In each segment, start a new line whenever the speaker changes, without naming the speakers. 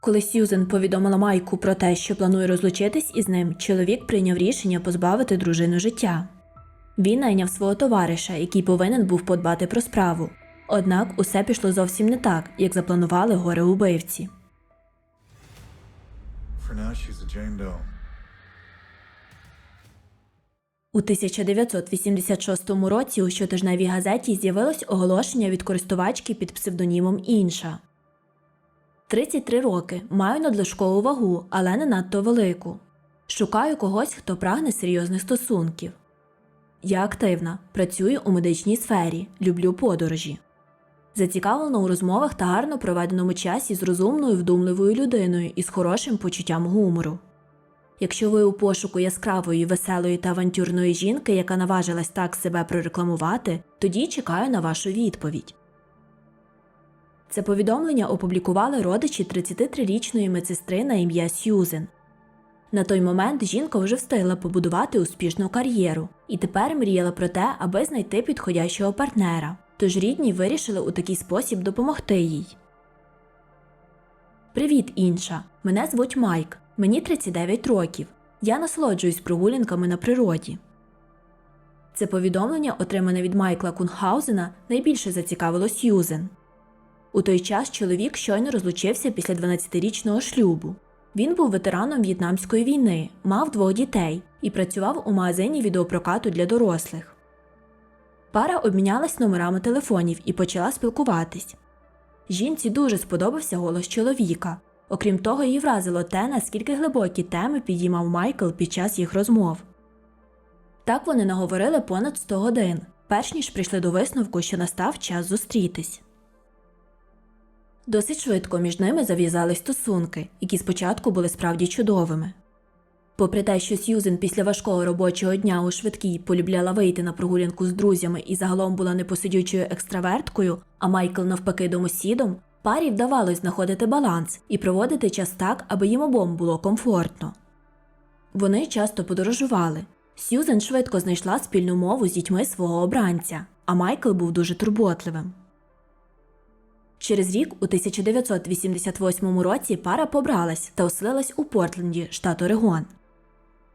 Коли Сьюзен повідомила Майку про те, що планує розлучитись із ним, чоловік прийняв рішення позбавити дружину життя. Він найняв свого товариша, який повинен був подбати про справу. Однак усе пішло зовсім не так, як запланували горе убивці. У 1986 році у щотижневій газеті з'явилось оголошення від користувачки під псевдонімом Інша. 33 роки, маю надлишкову вагу, але не надто велику. Шукаю когось, хто прагне серйозних стосунків. Я активна, працюю у медичній сфері, люблю подорожі. Зацікавлена у розмовах та гарно проведеному часі з розумною, вдумливою людиною і з хорошим почуттям гумору. Якщо ви у пошуку яскравої, веселої та авантюрної жінки, яка наважилась так себе прорекламувати, тоді чекаю на вашу відповідь. Це повідомлення опублікували родичі 33-річної медсестри на ім'я Сьюзен. На той момент жінка вже встигла побудувати успішну кар'єру і тепер мріяла про те, аби знайти підходящого партнера. Тож рідні вирішили у такий спосіб допомогти їй. Привіт, інша. Мене звуть Майк. Мені 39 років. Я насолоджуюсь прогулянками на природі. Це повідомлення, отримане від Майкла Кунхаузена, найбільше зацікавило Сьюзен. У той час чоловік щойно розлучився після 12-річного шлюбу. Він був ветераном В'єтнамської війни, мав двох дітей і працював у магазині відеопрокату для дорослих. Пара обмінялась номерами телефонів і почала спілкуватись. Жінці дуже сподобався голос чоловіка. Окрім того, її вразило те, наскільки глибокі теми підіймав Майкл під час їх розмов. Так вони наговорили понад 100 годин, перш ніж прийшли до висновку, що настав час зустрітись. Досить швидко між ними зав'язались стосунки, які спочатку були справді чудовими. Попри те, що Сьюзен після важкого робочого дня у швидкій полюбляла вийти на прогулянку з друзями і загалом була непосидючою екстраверткою, а Майкл навпаки домосідом, парі вдавалось знаходити баланс і проводити час так, аби їм обом було комфортно. Вони часто подорожували. Сьюзен швидко знайшла спільну мову з дітьми свого обранця, а Майкл був дуже турботливим. Через рік, у 1988 році, пара побралась та оселилась у Портленді, штат Орегон.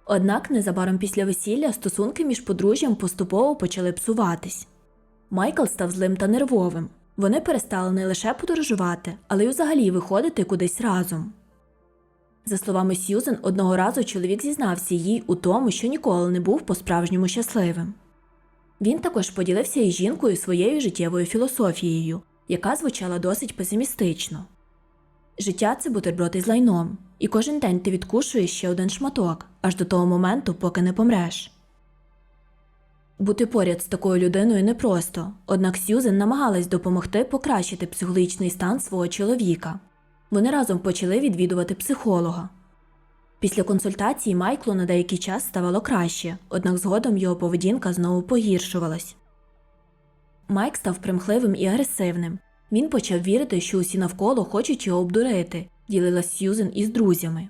Однак незабаром після весілля стосунки між подружжям поступово почали псуватись. Майкл став злим та нервовим. Вони перестали не лише подорожувати, але й взагалі виходити кудись разом. За словами Сьюзен, одного разу чоловік зізнався їй у тому, що ніколи не був по-справжньому щасливим. Він також поділився із жінкою своєю життєвою філософією, яка звучала досить песимістично. Життя це бутерброд із лайном, і кожен день ти відкушуєш ще один шматок, аж до того моменту, поки не помреш. Бути поряд з такою людиною непросто, однак Сьюзен намагалась допомогти покращити психологічний стан свого чоловіка. Вони разом почали відвідувати психолога. Після консультації Майклу на деякий час ставало краще, однак згодом його поведінка знову погіршувалась. Майк став примхливим і агресивним. Він почав вірити, що усі навколо хочуть його обдурити, ділилась Сьюзен із друзями.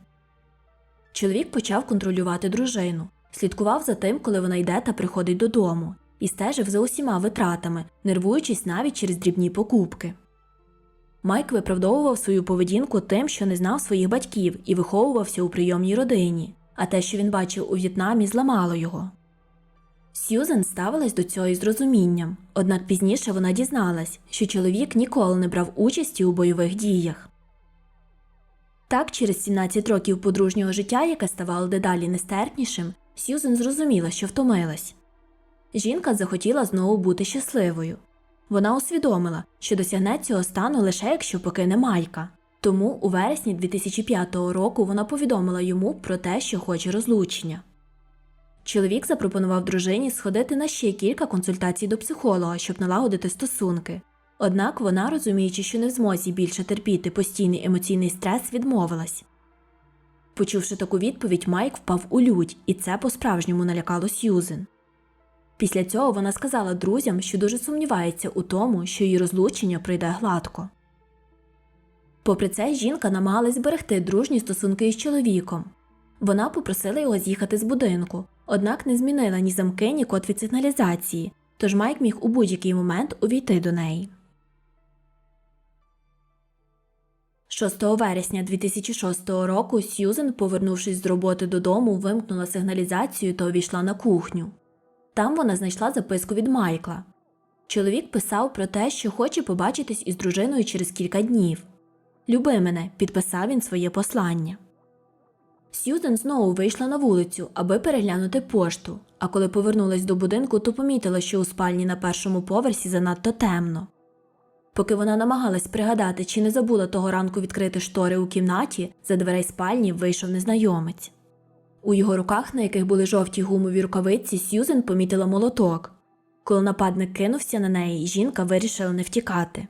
Чоловік почав контролювати дружину, слідкував за тим, коли вона йде та приходить додому, і стежив за усіма витратами, нервуючись навіть через дрібні покупки. Майк виправдовував свою поведінку тим, що не знав своїх батьків і виховувався у прийомній родині, а те, що він бачив у В'єтнамі, зламало його. Сьюзен ставилась до цього із розумінням, однак пізніше вона дізналась, що чоловік ніколи не брав участі у бойових діях. Так, через 17 років подружнього життя, яке ставало дедалі нестерпнішим, Сьюзен зрозуміла, що втомилась. Жінка захотіла знову бути щасливою. Вона усвідомила, що досягне цього стану лише якщо покине Майка. Тому у вересні 2005 року вона повідомила йому про те, що хоче розлучення. Чоловік запропонував дружині сходити на ще кілька консультацій до психолога, щоб налагодити стосунки. Однак вона, розуміючи, що не в змозі більше терпіти постійний емоційний стрес, відмовилась. Почувши таку відповідь, Майк впав у лють, і це по-справжньому налякало Сьюзен. Після цього вона сказала друзям, що дуже сумнівається у тому, що її розлучення пройде гладко. Попри це, жінка намагалась зберегти дружні стосунки із чоловіком. Вона попросила його з'їхати з будинку, однак не змінила ні замки, ні код від сигналізації, тож Майк міг у будь-який момент увійти до неї. 6 вересня 2006 року Сьюзен, повернувшись з роботи додому, вимкнула сигналізацію та увійшла на кухню. Там вона знайшла записку від Майкла. Чоловік писав про те, що хоче побачитись із дружиною через кілька днів. Люби мене, підписав він своє послання. Сьюзен знову вийшла на вулицю, аби переглянути пошту, а коли повернулась до будинку, то помітила, що у спальні на першому поверсі занадто темно. Поки вона намагалась пригадати, чи не забула того ранку відкрити штори у кімнаті, за дверей спальні вийшов незнайомець. У його руках, на яких були жовті гумові рукавиці, Сьюзен помітила молоток. Коли нападник кинувся на неї, жінка вирішила не втікати.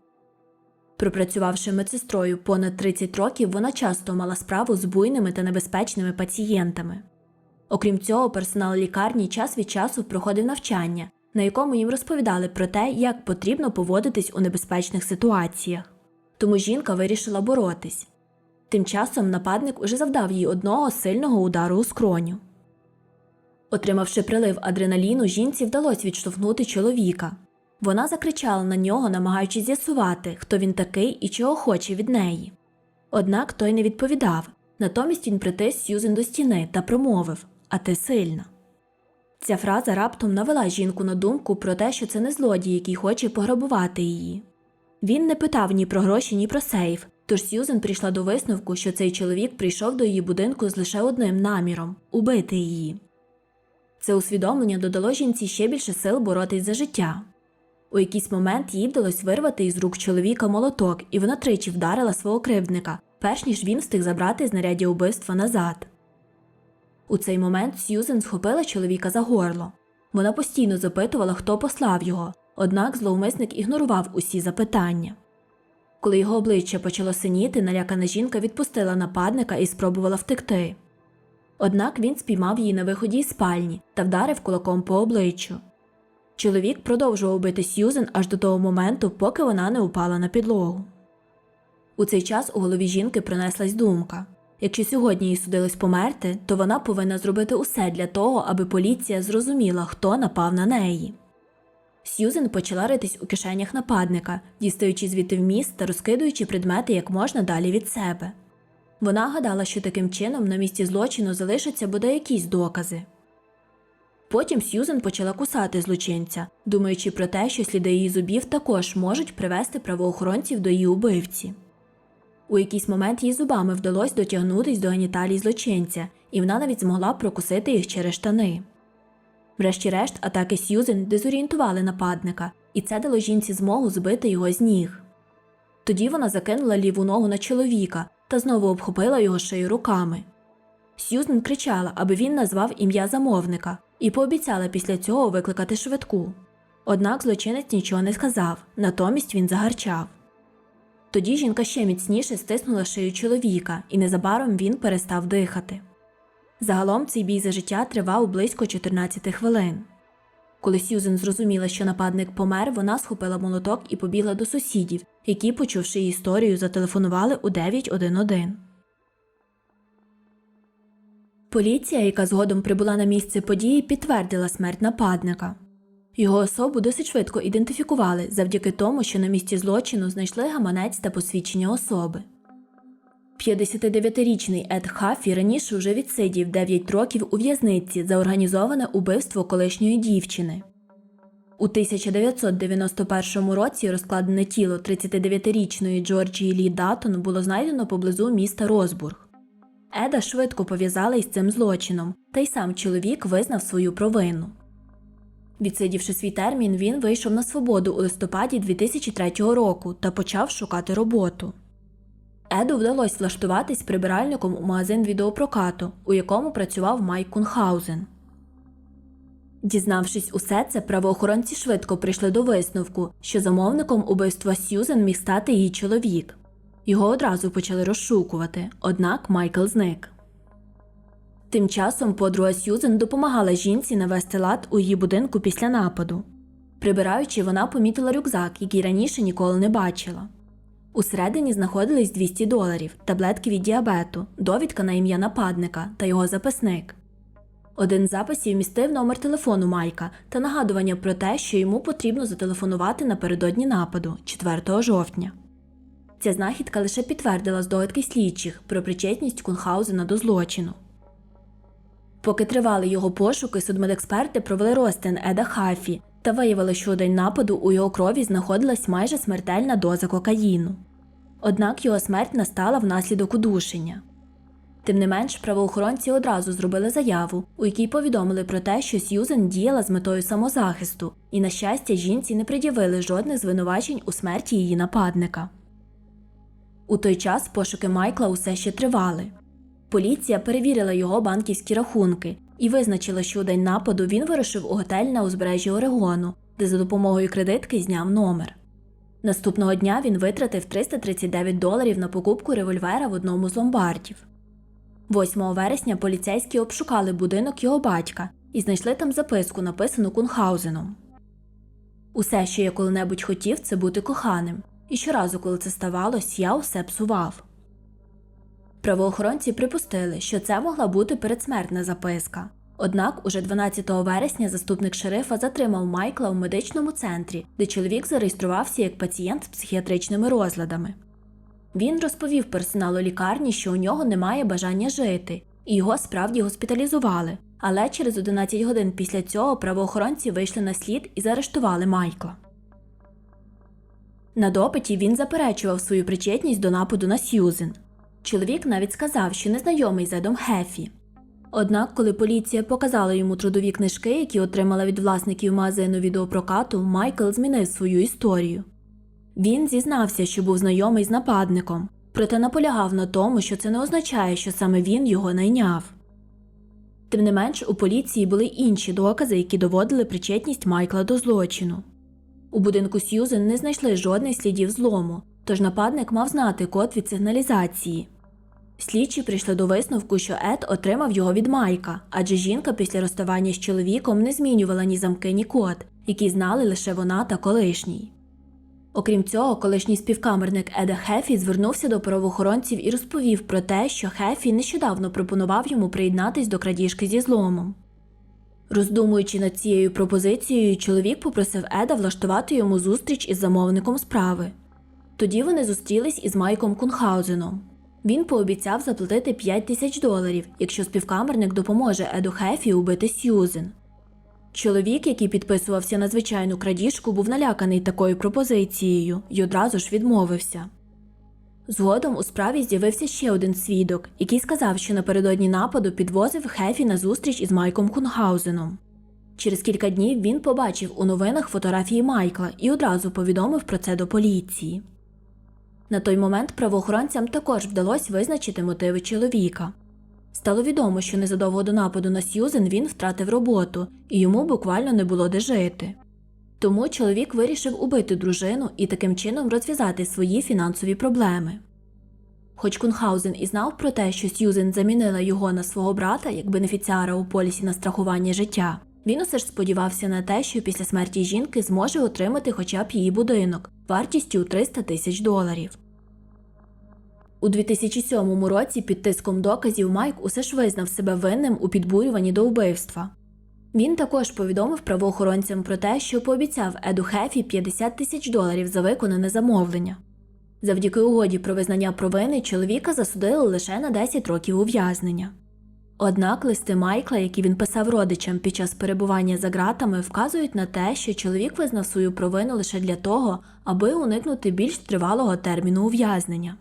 Пропрацювавши медсестрою понад 30 років, вона часто мала справу з буйними та небезпечними пацієнтами. Окрім цього, персонал лікарні час від часу проходив навчання, на якому їм розповідали про те, як потрібно поводитись у небезпечних ситуаціях. Тому жінка вирішила боротись. Тим часом нападник уже завдав їй одного сильного удару у скроню. Отримавши прилив адреналіну, жінці вдалося відштовхнути чоловіка. Вона закричала на нього, намагаючись з'ясувати, хто він такий і чого хоче від неї. Однак той не відповідав. Натомість він притис Сьюзен до стіни та промовив А ти сильна. Ця фраза раптом навела жінку на думку про те, що це не злодій, який хоче пограбувати її. Він не питав ні про гроші, ні про сейф, тож Сьюзен прийшла до висновку, що цей чоловік прийшов до її будинку з лише одним наміром убити її. Це усвідомлення додало жінці ще більше сил боротись за життя. У якийсь момент їй вдалося вирвати із рук чоловіка молоток, і вона тричі вдарила свого кривдника, перш ніж він встиг забрати знаряддя убивства назад. У цей момент Сьюзен схопила чоловіка за горло. Вона постійно запитувала, хто послав його, однак зловмисник ігнорував усі запитання. Коли його обличчя почало синіти, налякана жінка відпустила нападника і спробувала втекти. Однак він спіймав її на виході із спальні та вдарив кулаком по обличчю. Чоловік продовжував бити Сьюзен аж до того моменту, поки вона не упала на підлогу. У цей час у голові жінки пронеслась думка якщо сьогодні їй судилось померти, то вона повинна зробити усе для того, аби поліція зрозуміла, хто напав на неї. Сьюзен почала ритись у кишенях нападника, дістаючи звідти вміст та розкидуючи предмети як можна далі від себе. Вона гадала, що таким чином на місці злочину залишаться бодай якісь докази. Потім Сьюзен почала кусати злочинця, думаючи про те, що сліди її зубів також можуть привести правоохоронців до її убивці. У якийсь момент їй зубами вдалося дотягнутись до геніталій злочинця, і вона навіть змогла прокусити їх через штани. Врешті-решт, атаки Сьюзен дезорієнтували нападника, і це дало жінці змогу збити його з ніг. Тоді вона закинула ліву ногу на чоловіка та знову обхопила його шию руками. Сьюзен кричала, аби він назвав ім'я замовника, і пообіцяла після цього викликати швидку. Однак злочинець нічого не сказав, натомість він загарчав. Тоді жінка ще міцніше стиснула шию чоловіка, і незабаром він перестав дихати. Загалом цей бій за життя тривав близько 14 хвилин. Коли Сьюзен зрозуміла, що нападник помер, вона схопила молоток і побігла до сусідів, які, почувши історію, зателефонували у 911. Поліція, яка згодом прибула на місце події, підтвердила смерть нападника. Його особу досить швидко ідентифікували завдяки тому, що на місці злочину знайшли гаманець та посвідчення особи. 59-річний Ед Хаффі раніше вже відсидів 9 років у в'язниці за організоване убивство колишньої дівчини. У 1991 році розкладене тіло 39-річної Джорджії Лі Датон було знайдено поблизу міста Розбург. Еда швидко пов'язали із цим злочином, та й сам чоловік визнав свою провину. Відсидівши свій термін, він вийшов на свободу у листопаді 2003 року та почав шукати роботу. Еду вдалося влаштуватись прибиральником у магазин відеопрокату, у якому працював Майк Кунхаузен. Дізнавшись усе це, правоохоронці швидко прийшли до висновку, що замовником убивства Сьюзен міг стати її чоловік. Його одразу почали розшукувати, однак Майкл зник. Тим часом подруга Сьюзен допомагала жінці навести лад у її будинку після нападу. Прибираючи, вона помітила рюкзак, який раніше ніколи не бачила. Усередині знаходились 200 доларів, таблетки від діабету, довідка на ім'я нападника та його записник. Один з записів містив номер телефону Майка та нагадування про те, що йому потрібно зателефонувати напередодні нападу 4 жовтня. Ця знахідка лише підтвердила здогадки слідчих про причетність Кунхаузена до злочину. Поки тривали його пошуки, судмедексперти провели розтин Еда Хафі та виявили, що у день нападу у його крові знаходилась майже смертельна доза кокаїну. Однак його смерть настала внаслідок удушення. Тим не менш, правоохоронці одразу зробили заяву, у якій повідомили про те, що Сьюзен діяла з метою самозахисту, і, на щастя, жінці не пред'явили жодних звинувачень у смерті її нападника. У той час пошуки Майкла усе ще тривали. Поліція перевірила його банківські рахунки і визначила, що у день нападу він вирушив у готель на узбережжі Орегону, де за допомогою кредитки зняв номер. Наступного дня він витратив 339 доларів на покупку револьвера в одному з ломбардів. 8 вересня поліцейські обшукали будинок його батька і знайшли там записку, написану Кунхаузеном. Усе, що я коли-небудь хотів, це бути коханим, і щоразу, коли це ставалось, я усе псував. Правоохоронці припустили, що це могла бути передсмертна записка. Однак, уже 12 вересня заступник шерифа затримав Майкла в медичному центрі, де чоловік зареєструвався як пацієнт з психіатричними розладами. Він розповів персоналу лікарні, що у нього немає бажання жити, і його справді госпіталізували. Але через 11 годин після цього правоохоронці вийшли на слід і заарештували Майкла. На допиті він заперечував свою причетність до нападу на Сьюзен. Чоловік навіть сказав, що не знайомий з Едом Хефі. Однак, коли поліція показала йому трудові книжки, які отримала від власників магазину відеопрокату, Майкл змінив свою історію. Він зізнався, що був знайомий з нападником, проте наполягав на тому, що це не означає, що саме він його найняв. Тим не менш, у поліції були інші докази, які доводили причетність Майкла до злочину. У будинку Сьюзен не знайшли жодних слідів злому, тож нападник мав знати код від сигналізації. Слідчі прийшли до висновку, що Ед отримав його від Майка, адже жінка після розставання з чоловіком не змінювала ні замки, ні код, які знали лише вона та колишній. Окрім цього, колишній співкамерник Еда Хефі звернувся до правоохоронців і розповів про те, що Хефі нещодавно пропонував йому приєднатись до крадіжки зі зломом. Роздумуючи над цією пропозицією, чоловік попросив Еда влаштувати йому зустріч із замовником справи. Тоді вони зустрілись із Майком Кунхаузеном. Він пообіцяв заплатити 5 тисяч доларів, якщо співкамерник допоможе Еду Хефі убити Сьюзен. Чоловік, який підписувався на звичайну крадіжку, був наляканий такою пропозицією і одразу ж відмовився. Згодом у справі з'явився ще один свідок, який сказав, що напередодні нападу підвозив Хефі на зустріч із Майком Кунгаузеном. Через кілька днів він побачив у новинах фотографії Майкла і одразу повідомив про це до поліції. На той момент правоохоронцям також вдалося визначити мотиви чоловіка. Стало відомо, що незадовго до нападу на Сьюзен він втратив роботу, і йому буквально не було де жити. Тому чоловік вирішив убити дружину і таким чином розв'язати свої фінансові проблеми. Хоч Кунхаузен і знав про те, що Сьюзен замінила його на свого брата як бенефіціара у полісі на страхування життя, він усе ж сподівався на те, що після смерті жінки зможе отримати хоча б її будинок вартістю у 300 тисяч доларів. У 2007 році під тиском доказів Майк усе ж визнав себе винним у підбурюванні до вбивства. Він також повідомив правоохоронцям про те, що пообіцяв Еду Хефі 50 тисяч доларів за виконане замовлення. Завдяки угоді про визнання провини чоловіка засудили лише на 10 років ув'язнення. Однак листи Майкла, які він писав родичам під час перебування за ґратами, вказують на те, що чоловік визнав свою провину лише для того, аби уникнути більш тривалого терміну ув'язнення.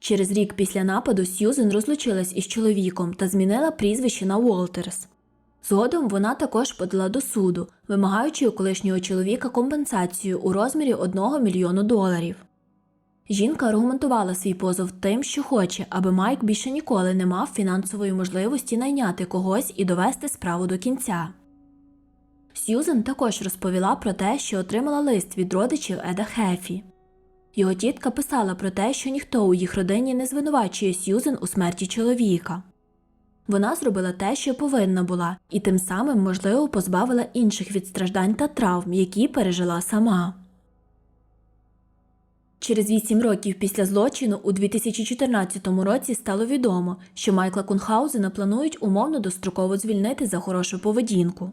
Через рік після нападу Сьюзен розлучилась із чоловіком та змінила прізвище на Уолтерс. Згодом вона також подала до суду, вимагаючи у колишнього чоловіка компенсацію у розмірі 1 мільйону доларів. Жінка аргументувала свій позов тим, що хоче, аби Майк більше ніколи не мав фінансової можливості найняти когось і довести справу до кінця. Сьюзен також розповіла про те, що отримала лист від родичів Еда Хефі. Його тітка писала про те, що ніхто у їх родині не звинувачує Сьюзен у смерті чоловіка. Вона зробила те, що повинна була, і тим самим, можливо, позбавила інших від страждань та травм, які пережила сама. Через вісім років після злочину у 2014 році стало відомо, що Майкла Кунхаузена планують умовно достроково звільнити за хорошу поведінку.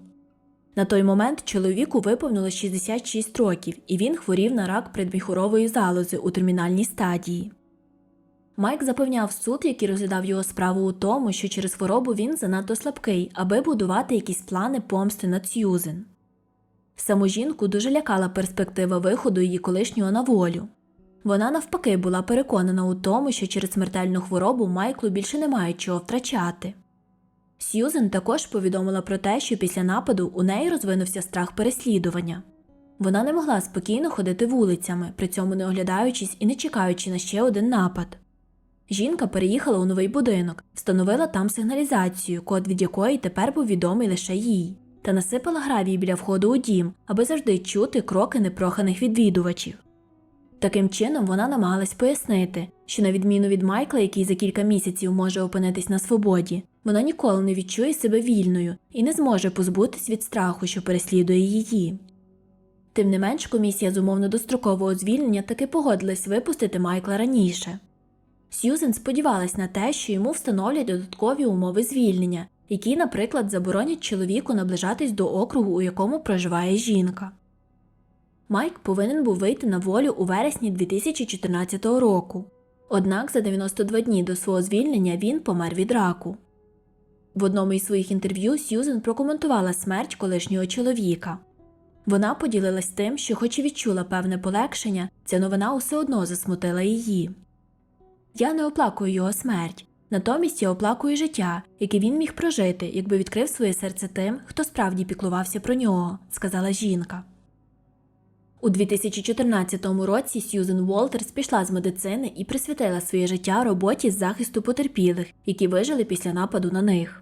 На той момент чоловіку виповнилось 66 років, і він хворів на рак предміхурової залози у термінальній стадії. Майк запевняв суд, який розглядав його справу у тому, що через хворобу він занадто слабкий, аби будувати якісь плани помсти над Сьюзен. Саму жінку дуже лякала перспектива виходу її колишнього на волю. Вона навпаки була переконана у тому, що через смертельну хворобу Майклу більше немає чого втрачати. Сьюзен також повідомила про те, що після нападу у неї розвинувся страх переслідування. Вона не могла спокійно ходити вулицями, при цьому не оглядаючись і не чекаючи на ще один напад. Жінка переїхала у новий будинок, встановила там сигналізацію, код від якої тепер був відомий лише їй, та насипала гравій біля входу у дім, аби завжди чути кроки непроханих відвідувачів. Таким чином вона намагалась пояснити, що на відміну від Майкла, який за кілька місяців може опинитись на свободі, вона ніколи не відчує себе вільною і не зможе позбутись від страху, що переслідує її. Тим не менш, комісія з умовно дострокового звільнення таки погодилась випустити Майкла раніше. Сьюзен сподівалась на те, що йому встановлять додаткові умови звільнення, які, наприклад, заборонять чоловіку наближатись до округу, у якому проживає жінка. Майк повинен був вийти на волю у вересні 2014 року. Однак за 92 дні до свого звільнення він помер від раку. В одному із своїх інтерв'ю Сьюзен прокоментувала смерть колишнього чоловіка. Вона поділилась тим, що, хоч і відчула певне полегшення, ця новина усе одно засмутила її. Я не оплакую його смерть, натомість я оплакую життя, яке він міг прожити, якби відкрив своє серце тим, хто справді піклувався про нього, сказала жінка. У 2014 році Сьюзен Уолтерс пішла з медицини і присвятила своє життя роботі з захисту потерпілих, які вижили після нападу на них.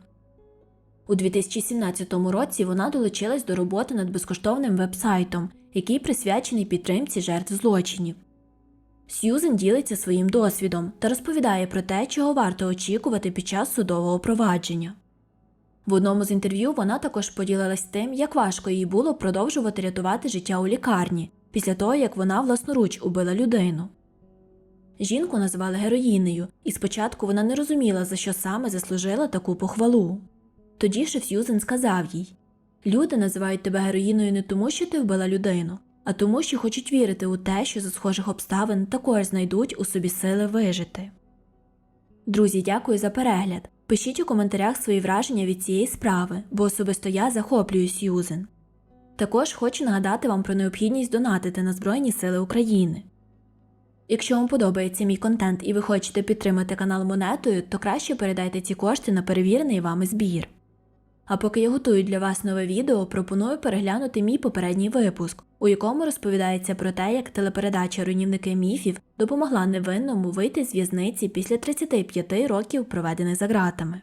У 2017 році вона долучилась до роботи над безкоштовним вебсайтом, який присвячений підтримці жертв злочинів. Сьюзен ділиться своїм досвідом та розповідає про те, чого варто очікувати під час судового провадження. В одному з інтерв'ю вона також поділилась тим, як важко їй було продовжувати рятувати життя у лікарні після того, як вона власноруч убила людину. Жінку назвали героїнею, і спочатку вона не розуміла, за що саме заслужила таку похвалу. Тоді Шеф Сьюзен сказав їй Люди називають тебе героїною не тому, що ти вбила людину, а тому, що хочуть вірити у те, що за схожих обставин також знайдуть у собі сили вижити. Друзі, дякую за перегляд. Пишіть у коментарях свої враження від цієї справи, бо особисто я захоплюю Сьюзен. Також хочу нагадати вам про необхідність донатити на Збройні Сили України. Якщо вам подобається мій контент і ви хочете підтримати канал монетою, то краще передайте ці кошти на перевірений вами збір. А поки я готую для вас нове відео, пропоную переглянути мій попередній випуск, у якому розповідається про те, як телепередача Руйнівники міфів допомогла невинному вийти з в'язниці після 35 років, проведених за ґратами.